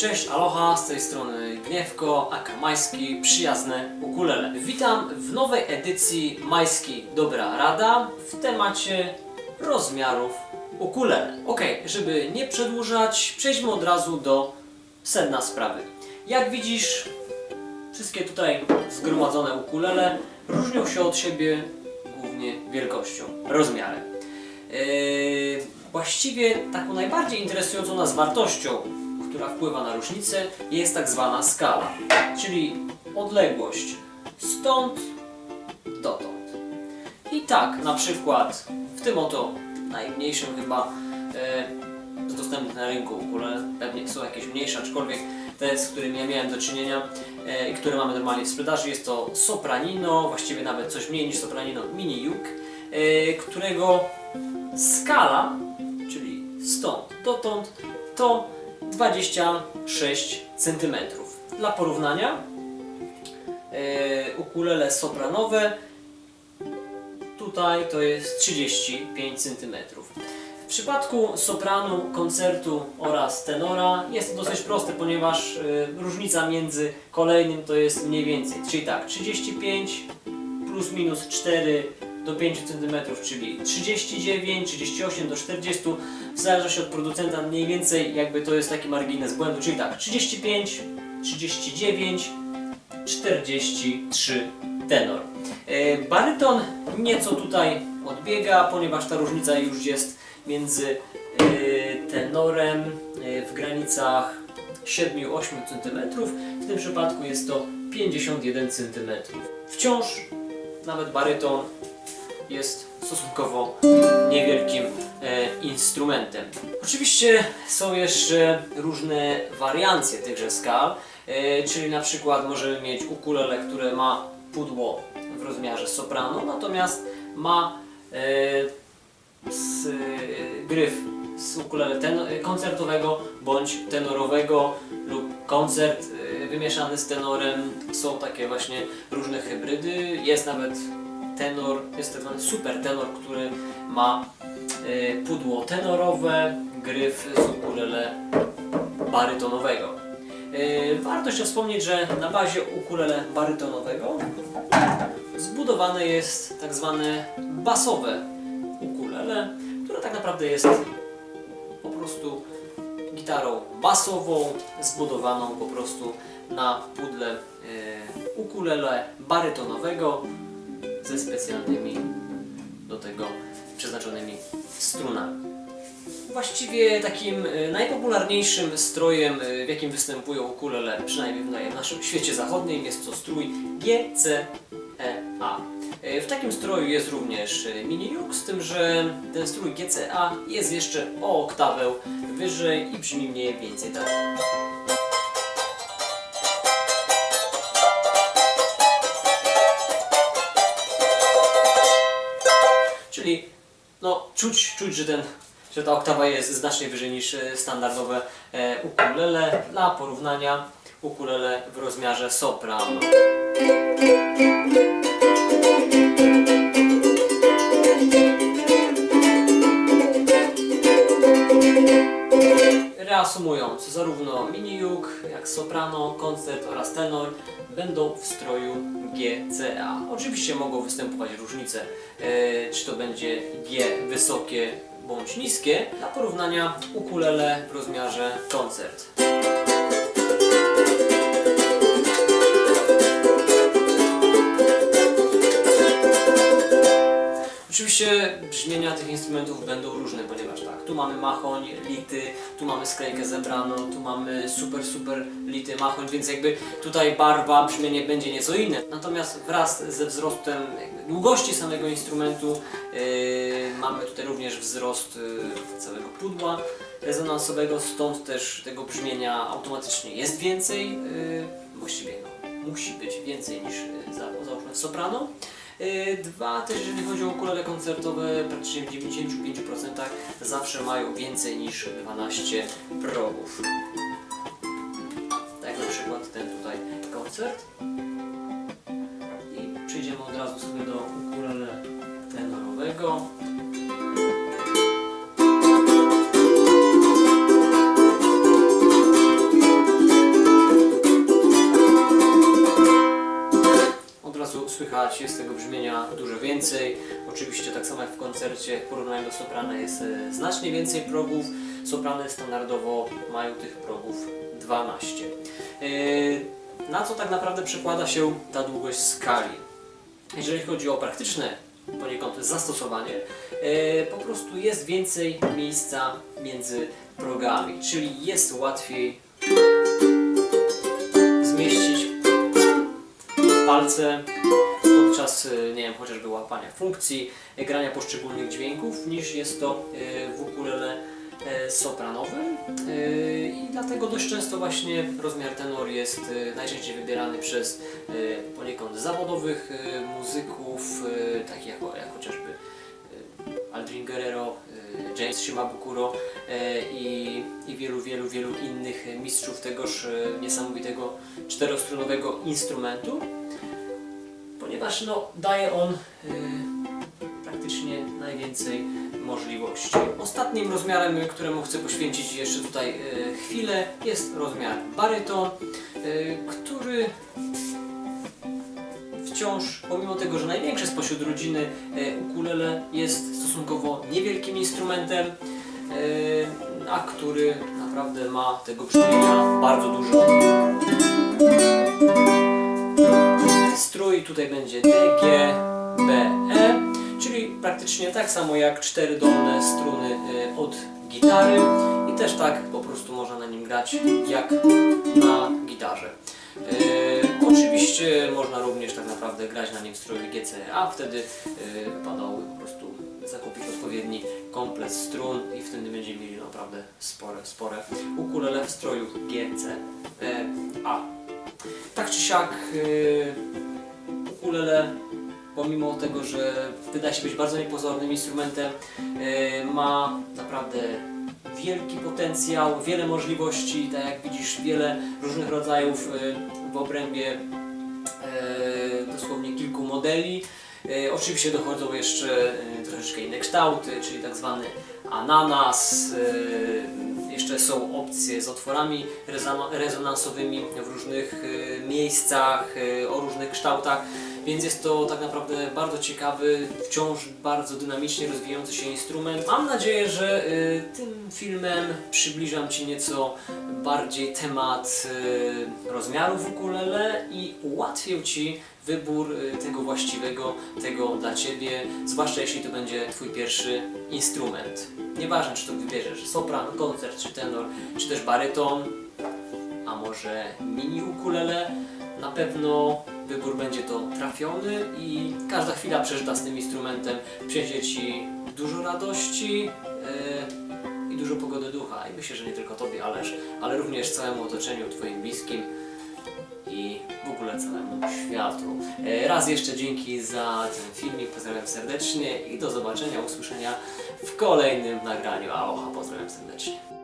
Cześć, aloha, z tej strony Gniewko, aka Majski, przyjazne ukulele. Witam w nowej edycji Majski Dobra Rada w temacie rozmiarów ukulele. Ok, żeby nie przedłużać, przejdźmy od razu do sedna sprawy. Jak widzisz, wszystkie tutaj zgromadzone ukulele różnią się od siebie głównie wielkością, rozmiarem. Yy, właściwie taką najbardziej interesującą nas wartością, która wpływa na różnicę, jest tak zwana skala, czyli odległość stąd dotąd. I tak, na przykład w tym oto najmniejszym chyba e, z dostępnych na rynku ukulele, pewnie są jakieś mniejsze, aczkolwiek te, z którymi ja miałem do czynienia e, i które mamy normalnie w sprzedaży, jest to Sopranino, właściwie nawet coś mniej niż Sopranino Mini Juk, e, którego skala, czyli stąd dotąd, to 26 cm. Dla porównania, e, ukulele sopranowe tutaj to jest 35 cm. W przypadku sopranu, koncertu oraz tenora jest to dosyć proste, ponieważ e, różnica między kolejnym to jest mniej więcej, czyli tak, 35 plus minus 4 do 5 cm, czyli 39, 38 do 40, w zależności od producenta mniej więcej jakby to jest taki margines błędu, czyli tak, 35, 39, 43 tenor. E, Baryton nieco tutaj odbiega, ponieważ ta różnica już jest między e, tenorem e, w granicach 7-8 cm, w tym przypadku jest to 51 cm. Wciąż nawet baryton jest stosunkowo niewielkim e, instrumentem. Oczywiście są jeszcze różne wariancje tychże skal, e, czyli na przykład możemy mieć ukulele, które ma pudło w rozmiarze soprano, natomiast ma z, e, gryf z ukulele ten, koncertowego bądź tenorowego lub koncert wymieszany z tenorem. Są takie właśnie różne hybrydy. Jest nawet tenor, jest tak zwany super tenor, który ma e, pudło tenorowe, gryf z ukulele barytonowego. E, Warto jeszcze wspomnieć, że na bazie ukulele barytonowego zbudowane jest tak zwane basowe ukulele, które tak naprawdę jest po prostu gitarą basową zbudowaną po prostu na pudle e, ukulele barytonowego ze specjalnymi do tego przeznaczonymi strunami. Właściwie takim e, najpopularniejszym strojem, e, w jakim występują ukulele, przynajmniej w naszym świecie zachodnim, jest to strój GCEA. E, W takim stroju jest również mini juk, z tym, że ten strój GCA jest jeszcze o oktawę wyżej i brzmi mniej więcej tak. Czyli no, czuć, czuć że, ten, że ta oktawa jest znacznie wyżej niż e, standardowe e, ukulele. Dla porównania ukulele w rozmiarze soprano. Reasumując, zarówno mini juk, jak soprano, koncert oraz tenor będą w stroju GCA. Oczywiście mogą występować różnice, e, czy to będzie G wysokie bądź niskie. Dla porównania ukulele w rozmiarze koncert. Oczywiście brzmienia tych instrumentów będą różne, ponieważ tak, tu mamy machoń, lity, tu mamy sklejkę zebraną, tu mamy super, super lity machoń, więc jakby tutaj barwa, brzmienie będzie nieco inne. Natomiast wraz ze wzrostem długości samego instrumentu yy, mamy tutaj również wzrost yy, całego pudła rezonansowego, stąd też tego brzmienia automatycznie jest więcej, yy, właściwie no, musi być więcej niż yy, za, załóżmy w soprano. Yy, Dwa, też jeżeli chodzi o ukulele koncertowe, praktycznie w 95% zawsze mają więcej niż 12 progów. Tak na przykład ten tutaj koncert. I przejdziemy od razu sobie do ukulele tenorowego. Brzmienia dużo więcej. Oczywiście tak samo jak w koncercie w porównaniu do soprana jest e, znacznie więcej progów. Soprany standardowo mają tych progów 12. E, Na co tak naprawdę przekłada się ta długość skali? Jeżeli chodzi o praktyczne poniekąd zastosowanie, e, po prostu jest więcej miejsca między progami, czyli jest łatwiej zmieścić palce podczas, e, nie wiem, chociażby łapania funkcji, e, grania poszczególnych dźwięków, niż jest to e, w ukulele sopranowym i dlatego dość często właśnie rozmiar tenor jest najczęściej wybierany przez poniekąd zawodowych muzyków, takich jak, jak chociażby Aldrin Guerrero, James Shimabukuro i, i wielu, wielu, wielu innych mistrzów tegoż niesamowitego czterostrunowego instrumentu, ponieważ no, daje on e, praktycznie najwięcej możliwości. Ostatnim rozmiarem, któremu chcę poświęcić jeszcze tutaj e, chwilę, jest rozmiar baryton, który wciąż, pomimo tego, że największy spośród rodziny ukulele jest stosunkowo niewielkim instrumentem, a który naprawdę ma tego brzmienia bardzo dużo. Strój tutaj będzie D, G, B, E, czyli praktycznie tak samo jak cztery dolne struny e, od gitary i też tak po prostu można na nim grać jak na gitarze. E, oczywiście można również tak naprawdę grać na nim w stroju GC, a wtedy e, wypadałoby po prostu zakupić odpowiedni komplet strun i wtedy będziemy mieli naprawdę spore, spore ukulele w stroju e, A. Tak czy siak e, ukulele pomimo tego, że wydaje się być bardzo niepozornym instrumentem, e, ma naprawdę wielki potencjał, wiele możliwości, tak jak widzisz, wiele różnych rodzajów e, w obrębie e, dosłownie kilku modeli. Oczywiście dochodzą jeszcze troszeczkę inne kształty, czyli tak zwany ananas. Jeszcze są opcje z otworami rezona- rezonansowymi w różnych miejscach, o różnych kształtach, więc jest to tak naprawdę bardzo ciekawy, wciąż bardzo dynamicznie rozwijający się instrument. Mam nadzieję, że e, tym filmem przybliżam Ci nieco bardziej temat e, rozmiarów ukulele i ułatwię Ci wybór e, tego właściwego, tego dla Ciebie, zwłaszcza jeśli to będzie Twój pierwszy instrument. Nieważne, czy to wybierzesz sopran, koncert, czy tenor, czy też baryton, a może mini ukulele, na pewno wybór będzie to trafiony i każda chwila przeżyta z tym instrumentem przyniesie Ci dużo radości e, i dużo pogody ducha. I myślę, że nie tylko Tobie, ależ, ale również całemu otoczeniu Twoim bliskim i w ogóle całemu światu. E, Raz jeszcze dzięki za ten filmik, pozdrawiam serdecznie i do zobaczenia, usłyszenia w kolejnym nagraniu. Aloha, pozdrawiam serdecznie.